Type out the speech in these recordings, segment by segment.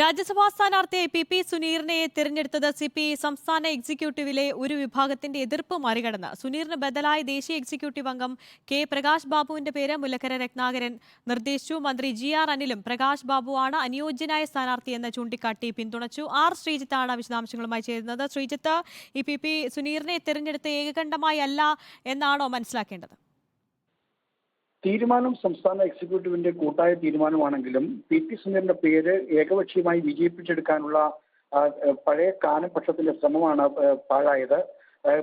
രാജ്യസഭാ സ്ഥാനാർത്ഥി P P സുനീറിനെ തിരഞ്ഞെടുത്തത് C P സംസ്ഥാന എക്സിക്യൂട്ടീവിലെ ഒരു വിഭാഗത്തിന്റെ എതിർപ്പ് മറികടന്ന്. സുനീറിന് ബദലായി ദേശീയ എക്സിക്യൂട്ടീവ് അംഗം കെ പ്രകാശ് ബാബുവിന്റെ പേര് മുല്ലക്കര രത്നാകരൻ. നിർദ്ദേശിച്ചു മന്ത്രി ജി ആർ അനിലും പ്രകാശ് ബാബുവാണ് അനുയോജ്യനായ സ്ഥാനാർത്ഥിയെന്ന് ചൂണ്ടിക്കാട്ടി പിന്തുണച്ചു. ആർ ശ്രീജിത്താണ് വിശദാംശങ്ങളുമായി ചേരുന്നത്. ശ്രീജിത്ത് ഈ പി പി സുനീറിനെ തിരഞ്ഞെടുത്ത് ഏകകണ്ഠമായി അല്ല എന്നാണോ മനസ്സിലാക്കേണ്ടത്? തീരുമാനം സംസ്ഥാന എക്സിക്യൂട്ടീവിന്റെ കൂട്ടായ തീരുമാനമാണെങ്കിലും പി ടി സുനിലിന്റെ പേര് ഏകപക്ഷീയമായി വിജയിപ്പിച്ചെടുക്കാനുള്ള പഴയ കാനപക്ഷത്തിന്റെ ശ്രമമാണ് പാഴായത്.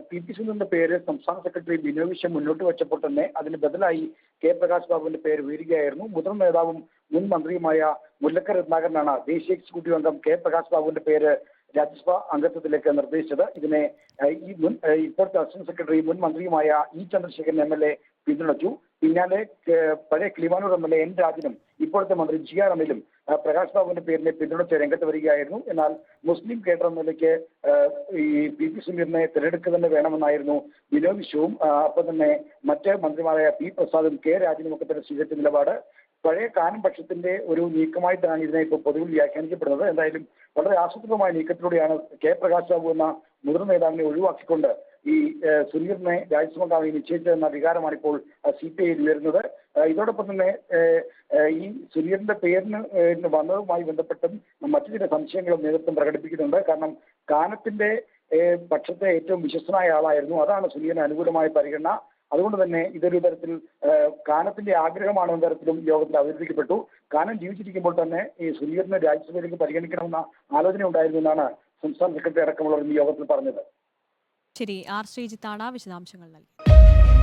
പി ടി സുനിലിന്റെ പേര് സംസ്ഥാന സെക്രട്ടറി ബിനോയ് വിശ്വം മുന്നോട്ട് വെച്ചപ്പോൾ തന്നെ അതിന് ബദലായി കെ പ്രകാശ് ബാബുവിന്റെ പേര് ഉയരുകയായിരുന്നു. മുതിർന്ന നേതാവും മുൻ മന്ത്രിയുമായ മുല്ലക്കര രത്നാകരനാണ് ദേശീയ എക്സിക്യൂട്ടീവ് അംഗം കെ പ്രകാശ് ബാബുവിന്റെ പേര് രാജ്യസഭാ അംഗത്വത്തിലേക്ക് നിർദ്ദേശിച്ചത്. ഇതിനെ ഈ മുൻ ഇപ്പോഴത്തെ അസിസ്റ്റന്റ് സെക്രട്ടറി മുൻ മന്ത്രിയുമായ E Chandrasekharan M L A പിന്തുണച്ചു. പിന്നാലെ പഴയ Kilimanoor M L A N രാജനും ഇപ്പോഴത്തെ മന്ത്രി ജി ആർ എമ്മിലും പ്രകാശ് ബാബുവിന്റെ പേരിനെ പിന്തുണച്ച് രംഗത്ത് വരികയായിരുന്നു. എന്നാൽ മുസ്ലിം കേഡർ എന്ന നിലയ്ക്ക് ഈ പി പി സുനീറിനെ തിരഞ്ഞെടുക്കുക തന്നെ വേണമെന്നായിരുന്നു വിനോദ് വിശ്വവും അപ്പൊ തന്നെ മറ്റ് മന്ത്രിമാരായ പി പ്രസാദും കെ രാജനും ഒക്കെ തന്നെ സ്വീകരിച്ച നിലപാട്. പഴയ കാനം പക്ഷത്തിന്റെ ഒരു നീക്കമായിട്ടാണ് ഇതിനെ ഇപ്പോൾ പൊതുവിൽ വ്യാഖ്യാനിക്കപ്പെടുന്നത്. എന്തായാലും വളരെ ആസൂത്രിതമായ നീക്കത്തിലൂടെയാണ് കെ പ്രകാശ് ബാബു എന്ന മുതിർന്ന നേതാവിനെ ഒഴിവാക്കിക്കൊണ്ട് ഈ സുനീറിനെ സുനീറിനെ കാവി നിശ്ചയിച്ചതെന്ന വികാരമാണ് ഇപ്പോൾ സി പി ഐയിൽ ഉയരുന്നത്. ഇതോടൊപ്പം തന്നെ ഈ സുനീറിന്റെ പേരിന് വന്നതുമായി ബന്ധപ്പെട്ടും മറ്റു ചില സംശയങ്ങളും നേതൃത്വം പ്രകടിപ്പിക്കുന്നുണ്ട്. കാരണം കാനത്തിന്റെ പക്ഷത്തെ ഏറ്റവും വിശ്വസ്തനായ ആളായിരുന്നു. അതാണ് സുനീറിന് അനുകൂലമായ പരിഗണന. അതുകൊണ്ട് തന്നെ ഇതൊരു തരത്തിൽ കാനത്തിന്റെ ആഗ്രഹമാണ് എന്ന തരത്തിലും യോഗത്തിൽ അവതരിപ്പിക്കപ്പെട്ടു. കാനം ജീവിച്ചിരിക്കുമ്പോൾ തന്നെ ഈ സുനീറിനെ രാജ്യസഭയിലേക്ക് പരിഗണിക്കണമെന്ന ആലോചന ഉണ്ടായിരുന്നു എന്നാണ് സംസ്ഥാന സെക്രട്ടറി അടക്കമുള്ളവർ യോഗത്തിൽ പറഞ്ഞത്. ശരി ആർ ശ്രീജിത്താണ് വിശദാംശങ്ങൾ നൽകിയത്.